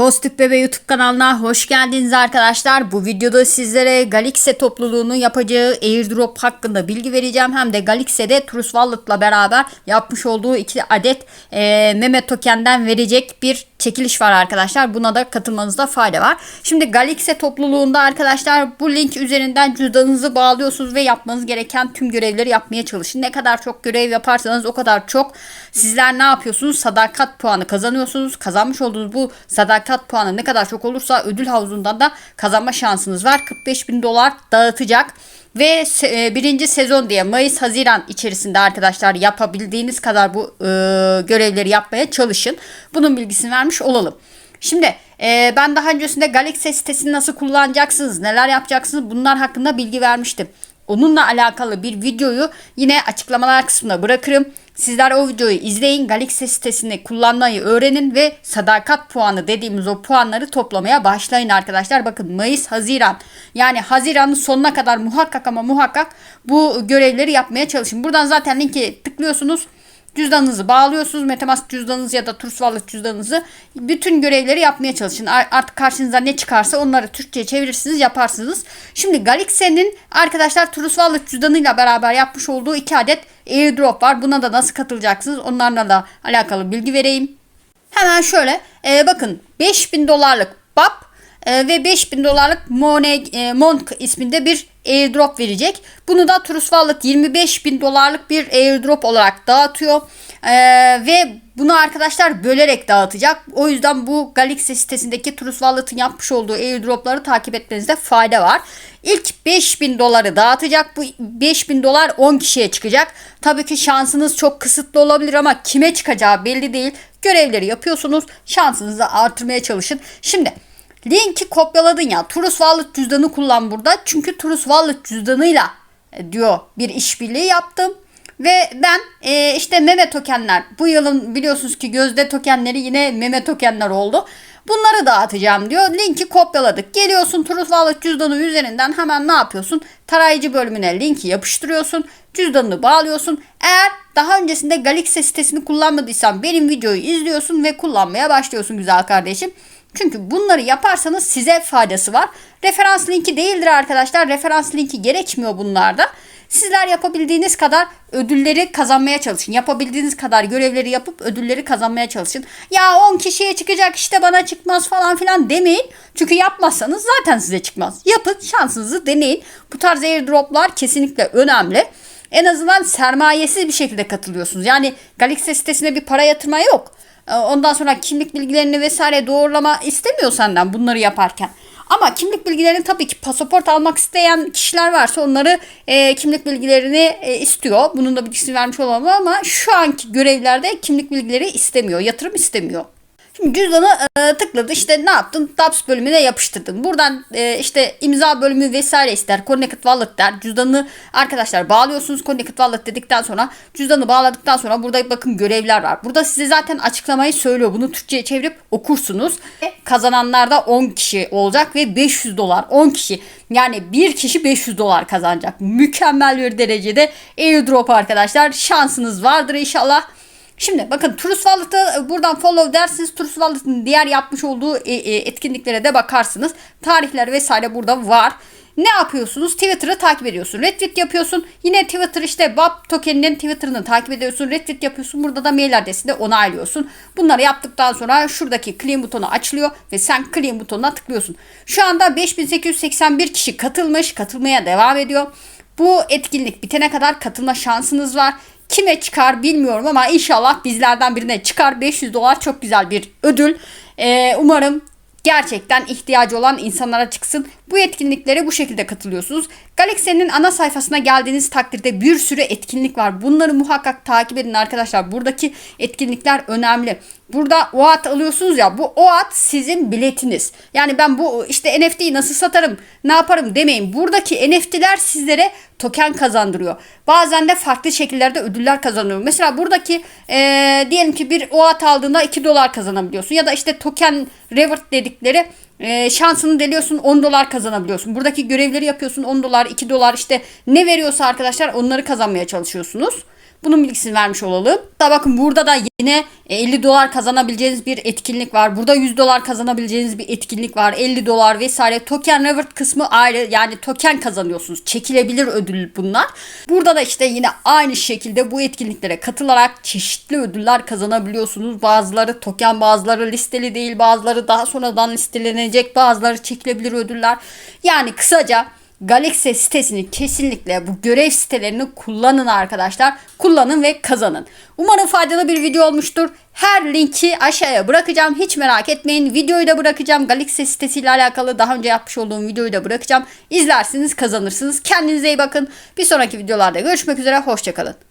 Pozitif Bebe YouTube kanalına hoş geldiniz arkadaşlar. Bu videoda sizlere Galaxy topluluğunun yapacağı airdrop hakkında bilgi vereceğim. Hem de Galaxy'de Trust Wallet'la beraber yapmış olduğu iki adet e, meme tokenden verecek bir çekiliş var arkadaşlar. Buna da katılmanızda fayda var. Şimdi Galaxy topluluğunda arkadaşlar bu link üzerinden cüzdanınızı bağlıyorsunuz ve yapmanız gereken tüm görevleri yapmaya çalışın. Ne kadar çok görev yaparsanız o kadar çok sizler ne yapıyorsunuz? Sadakat puanı kazanıyorsunuz. Kazanmış olduğunuz bu sadakat puanı ne kadar çok olursa ödül havuzundan da kazanma şansınız var. 45 bin dolar dağıtacak. Ve e, birinci sezon diye Mayıs-Haziran içerisinde arkadaşlar yapabildiğiniz kadar bu e, görevleri yapmaya çalışın. Bunun bilgisini vermiş olalım. Şimdi e, ben daha öncesinde Galaxy sitesini nasıl kullanacaksınız, neler yapacaksınız bunlar hakkında bilgi vermiştim. Onunla alakalı bir videoyu yine açıklamalar kısmına bırakırım. Sizler o videoyu izleyin. Galaxy sitesini kullanmayı öğrenin ve sadakat puanı dediğimiz o puanları toplamaya başlayın arkadaşlar. Bakın Mayıs, Haziran yani Haziran'ın sonuna kadar muhakkak ama muhakkak bu görevleri yapmaya çalışın. Buradan zaten linki tıklıyorsunuz. Cüzdanınızı bağlıyorsunuz. Metamask cüzdanınızı ya da Trust Wallet cüzdanınızı bütün görevleri yapmaya çalışın. Ar- Artık karşınıza ne çıkarsa onları Türkçe'ye çevirirsiniz yaparsınız. Şimdi Galaxy'nin arkadaşlar Trust Wallet cüzdanıyla beraber yapmış olduğu iki adet airdrop var. Buna da nasıl katılacaksınız onlarla da alakalı bilgi vereyim. Hemen şöyle e, bakın 5000 dolarlık BAP e, ve 5000 dolarlık Money, e, Monk isminde bir airdrop verecek. Bunu da Trust Wallet 25 bin dolarlık bir airdrop olarak dağıtıyor. E, ve bunu arkadaşlar bölerek dağıtacak. O yüzden bu Galaxy sitesindeki Trust Wallet'ın yapmış olduğu airdropları takip etmenizde fayda var. İlk 5000 doları dağıtacak. Bu 5000 dolar 10 kişiye çıkacak. Tabii ki şansınız çok kısıtlı olabilir ama kime çıkacağı belli değil. Görevleri yapıyorsunuz. Şansınızı artırmaya çalışın. Şimdi linki kopyaladın ya. Trust Wallet cüzdanı kullan burada. Çünkü Trust Wallet cüzdanıyla e, diyor bir işbirliği yaptım. Ve ben e, işte meme tokenler bu yılın biliyorsunuz ki gözde tokenleri yine meme tokenler oldu. Bunları dağıtacağım diyor. Linki kopyaladık. Geliyorsun Trust Wallet cüzdanı üzerinden hemen ne yapıyorsun? Tarayıcı bölümüne linki yapıştırıyorsun. Cüzdanını bağlıyorsun. Eğer daha öncesinde Galaxy sitesini kullanmadıysan benim videoyu izliyorsun ve kullanmaya başlıyorsun güzel kardeşim. Çünkü bunları yaparsanız size faydası var. Referans linki değildir arkadaşlar. Referans linki gerekmiyor bunlarda. Sizler yapabildiğiniz kadar ödülleri kazanmaya çalışın. Yapabildiğiniz kadar görevleri yapıp ödülleri kazanmaya çalışın. Ya 10 kişiye çıkacak işte bana çıkmaz falan filan demeyin. Çünkü yapmazsanız zaten size çıkmaz. Yapın şansınızı deneyin. Bu tarz airdroplar kesinlikle önemli. En azından sermayesiz bir şekilde katılıyorsunuz. Yani Galaxy sitesine bir para yatırma yok. Ee, Ondan sonra kimlik bilgilerini vesaire doğrulama istemiyor senden bunları yaparken. Ama kimlik bilgilerini tabii ki pasaport almak isteyen kişiler varsa onları e, kimlik bilgilerini e, istiyor. Bunun da bilgisini vermiş olalım ama şu anki görevlerde kimlik bilgileri istemiyor. Yatırım istemiyor. Şimdi cüzdanı e, tıkladı işte ne yaptın? DAPS bölümüne yapıştırdın. Buradan e, işte imza bölümü vesaire ister. Connected Wallet der. Cüzdanını arkadaşlar bağlıyorsunuz. Connected Wallet dedikten sonra cüzdanı bağladıktan sonra burada bakın görevler var. Burada size zaten açıklamayı söylüyor. Bunu Türkçe'ye çevirip okursunuz. E, Kazananlar da 10 kişi olacak ve 500 dolar 10 kişi. Yani bir kişi 500 dolar kazanacak. Mükemmel bir derecede airdrop arkadaşlar. Şansınız vardır inşallah. Şimdi bakın Trust Wallet'ı buradan follow dersiniz. Trust Wallet'ın diğer yapmış olduğu e, e, etkinliklere de bakarsınız. Tarihler vesaire burada var. Ne yapıyorsunuz? Twitter'ı takip ediyorsun. Retweet yapıyorsun. Yine Twitter işte BAP tokeninin Twitter'ını takip ediyorsun. Retweet yapıyorsun. Burada da mail adresinde onaylıyorsun. Bunları yaptıktan sonra şuradaki claim butonu açılıyor ve sen claim butonuna tıklıyorsun. Şu anda 5881 kişi katılmış. Katılmaya devam ediyor. Bu etkinlik bitene kadar katılma şansınız var. Kime çıkar bilmiyorum ama inşallah bizlerden birine çıkar. 500 dolar çok güzel bir ödül. Ee, umarım gerçekten ihtiyacı olan insanlara çıksın. Bu etkinliklere bu şekilde katılıyorsunuz. Galaxy'nin ana sayfasına geldiğiniz takdirde bir sürü etkinlik var. Bunları muhakkak takip edin arkadaşlar. Buradaki etkinlikler önemli. Burada OAT alıyorsunuz ya bu OAT sizin biletiniz. Yani ben bu işte NFT'yi nasıl satarım ne yaparım demeyin. Buradaki NFT'ler sizlere token kazandırıyor. Bazen de farklı şekillerde ödüller kazanıyor. Mesela buradaki eee, diyelim ki bir OAT aldığında 2 dolar kazanabiliyorsun. Ya da işte token reward dedikleri e, şansını deliyorsun 10 dolar kazanabiliyorsun. Buradaki görevleri yapıyorsun 10 dolar 2 dolar işte ne veriyorsa arkadaşlar onları kazanmaya çalışıyorsunuz. Bunun bilgisini vermiş olalım. Da bakın burada da yine 50 dolar kazanabileceğiniz bir etkinlik var. Burada 100 dolar kazanabileceğiniz bir etkinlik var. 50 dolar vesaire. Token reward kısmı ayrı. Yani token kazanıyorsunuz. Çekilebilir ödül bunlar. Burada da işte yine aynı şekilde bu etkinliklere katılarak çeşitli ödüller kazanabiliyorsunuz. Bazıları token, bazıları listeli değil, bazıları daha sonradan listelenecek, bazıları çekilebilir ödüller. Yani kısaca Galaxy sitesini kesinlikle bu görev sitelerini kullanın arkadaşlar. Kullanın ve kazanın. Umarım faydalı bir video olmuştur. Her linki aşağıya bırakacağım. Hiç merak etmeyin. Videoyu da bırakacağım. Galaxy sitesiyle alakalı daha önce yapmış olduğum videoyu da bırakacağım. İzlersiniz, kazanırsınız. Kendinize iyi bakın. Bir sonraki videolarda görüşmek üzere. Hoşçakalın.